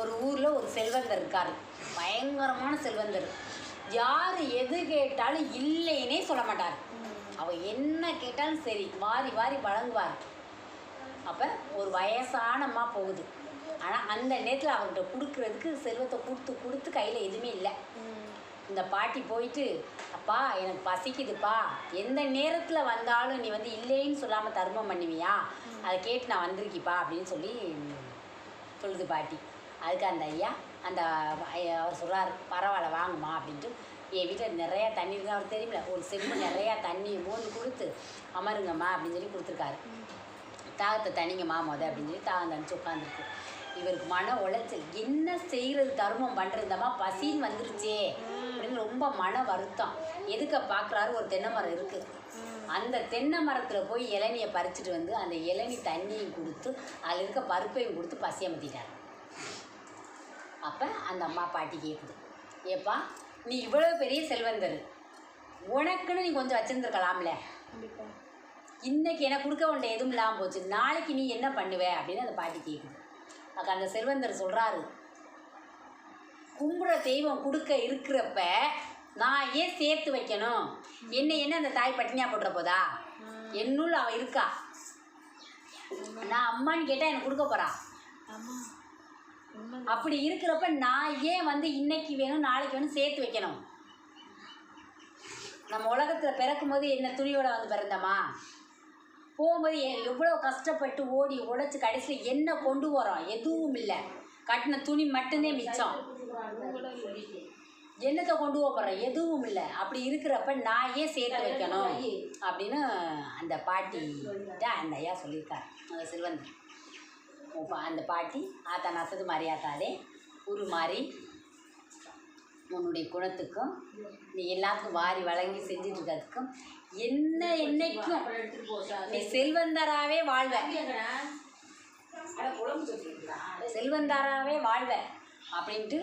ஒரு ஊரில் ஒரு செல்வந்தர் இருக்கார். பயங்கரமான செல்வந்தர். யார் எது கேட்டாலும் இல்லைன்னே சொல்ல மாட்டார். அவர் என்ன கேட்டாலும் சரி வாரி வாரி வழங்குவார். அப்போ ஒரு வயசானம்மா போகுது. ஆனால் அந்த நேரத்தில் அவர்கிட்ட கொடுக்குறதுக்கு செல்வத்தை கொடுத்து கொடுத்து கையில் எதுவுமே இல்லை. இந்த பாட்டி போயிட்டு அப்பா எனக்கு பசிக்குதுப்பா. எந்த நேரத்தில் வந்தாலும் நீ வந்து இல்லைன்னு சொல்லாமல் தர்மம் பண்ணுவியா? அதை கேட்டு நான் வந்திருக்கிப்பா அப்படின்னு சொல்லி சொல்லுது பாட்டி. அதுக்கு அந்த ஐயா அந்த ஐயா அவர் சொல்கிறார் பரவாயில்ல வாங்குமா அப்படின்ட்டு. என் வீட்டில் நிறையா தண்ணி இருக்கு அவர் தெரியுமில்ல ஒரு செம்பு நிறையா தண்ணி மூணு கொடுத்து அமருங்கம்மா அப்படின்னு சொல்லி கொடுத்துருக்காரு. தாகத்தை தனிங்கம்மா முத அப்படின்னு சொல்லி தாகம் தனிச்சு உட்காந்துருக்கு இவருக்கு மன உளைச்சல் என்ன செய்கிறது தருமம் பண்ணுறதம்மா பசின்னு வந்துருச்சே அப்படின்னு ரொம்ப மன வருத்தம். எதுக்க பார்க்குறாரு ஒரு தென்னை மரம் இருக்குது அந்த தென்னை மரத்தில் போய் இளநியை பறிச்சுட்டு வந்து அந்த இளநி தண்ணியும் கொடுத்து அதில் இருக்க பருப்பையும் கொடுத்து பசியமத்திட்டார் அப்போ அந்த அம்மா பாட்டி கேட்குது ஏப்பா நீ இவ்வளோ பெரிய செல்வந்தர். உனக்குன்னு நீ கொஞ்சம் வச்சுருந்துருக்கலாம்ல. இன்னைக்கு எனக்கு கொடுக்க வேண்டிய எதுவும் இல்லாமல் போச்சு. நாளைக்கு நீ என்ன பண்ணுவ அப்படின்னு அந்த பாட்டி கேட்குது அதுக்கு அந்த செல்வந்தர் சொல்கிறாரு கும்புற தெய்வம் கொடுக்க இருக்கிறப்ப நான் ஏன் சேர்த்து வைக்கணும்? என்ன என்ன அந்த தாய் பட்டினியாக போட்டுற போதா? என்னுள் அவள் இருக்கா? நான் அம்மான்னு கேட்டால் எனக்கு கொடுக்க உண்மை அப்படி இருக்கிறப்ப நான் ஏன் வந்து இன்னைக்கு வேணும் நாளைக்கு வேணும் சேர்த்து வைக்கணும்? நம்ம உலகத்தில் பிறக்கும்போது என்ன துணியோட வந்து பிறந்தோமா? போகும்போது எவ்வளோ கஷ்டப்பட்டு ஓடி உழைச்சி கடைசியில் என்ன கொண்டு வரோம்? எதுவும் இல்லை. கட்டின துணி மட்டும்தான் மிச்சம். என்னத்தை கொண்டு போகிறோம் எதுவும் இல்லை. அப்படி இருக்கிறப்ப நான் ஏன் சேர்த்து வைக்கணும்? அப்படின்னு அந்த பாட்டிகிட்ட அந்த ஐயா சொல்லியிருக்கார். அந்த அந்த பாட்டி ஆத்தா நசது உரு உருமாறி உன்னுடைய குணத்துக்கும் நீ எல்லாத்துக்கும் வாரி வழங்கி செஞ்சுட்டு இருக்கிறதுக்கும் என்ன என்னைக்கும் நீ செல்வந்தராகவே வாழ்வ. செல்வந்தாராகவே வாழ்வ அப்படின்ட்டு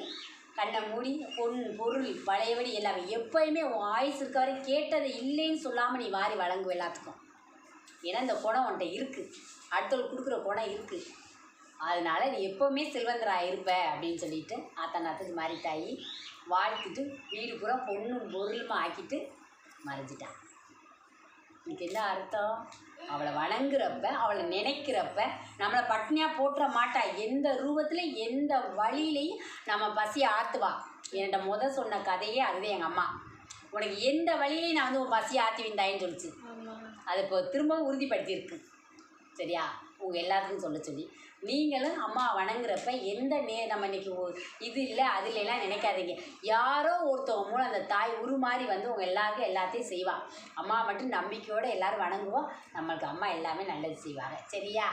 கண்ணை மூடி பொன் பொருள் பழையபடி எல்லாமே எப்பயுமே உன் ஆயுசு இருக்க வரை கேட்டதை இல்லைன்னு சொல்லாமல் நீ வாரி வழங்குவ எல்லாத்துக்கும். ஏன்னா இந்த குணம் உன்கிட்ட இருக்குது அடுத்தவங்களுக்கு கொடுக்குற குணம் இருக்குது அதனால நீ எப்போவுமே செல்வந்தரா இருப்ப அப்படின்னு சொல்லிட்டு ஆத்தா நாத்துக்கு மாதிரி தாயி வாழ்த்திட்டு வீடு பூரா பொண்ணும் பொருளுமா ஆக்கிட்டு மறைஞ்சிட்டான். இதுக்கு என்ன அர்த்தம்? அவளை வணங்குறப்ப அவளை நினைக்கிறப்ப நம்மளை பட்னியாக போட்டுற மாட்டா. எந்த ரூபத்தில் எந்த வழியிலையும் நம்ம பசியை ஆற்றுவா என்கிட்ட முத சொன்ன கதையே அதுதான் எங்கள் அம்மா. உனக்கு எந்த வழியிலையும் நான் வந்து உன் பசியை ஆற்றி விந்தாயின்னு சொல்லிச்சு. அதை இப்போ திரும்பவும் உறுதிப்படுத்தியிருக்கு. சரியா? உங்கள் எல்லாத்துக்கும் சொல்ல சொல்லி. நீங்களும் அம்மா வணங்குறப்ப எந்த நே நம்ம இன்னைக்கு இது இல்லை அது இல்லைலாம் நினைக்காதீங்க. யாரோ ஒருத்தவங்க மூலம் அந்த தாய் உருமாறி வந்து உங்கள் எல்லாருக்கும் எல்லாத்தையும் செய்வாள் அம்மா மட்டும் நம்பிக்கையோடு எல்லாரும் வணங்குவோம் நம்மளுக்கு அம்மா எல்லாமே நல்லது செய்வாங்க. சரியா?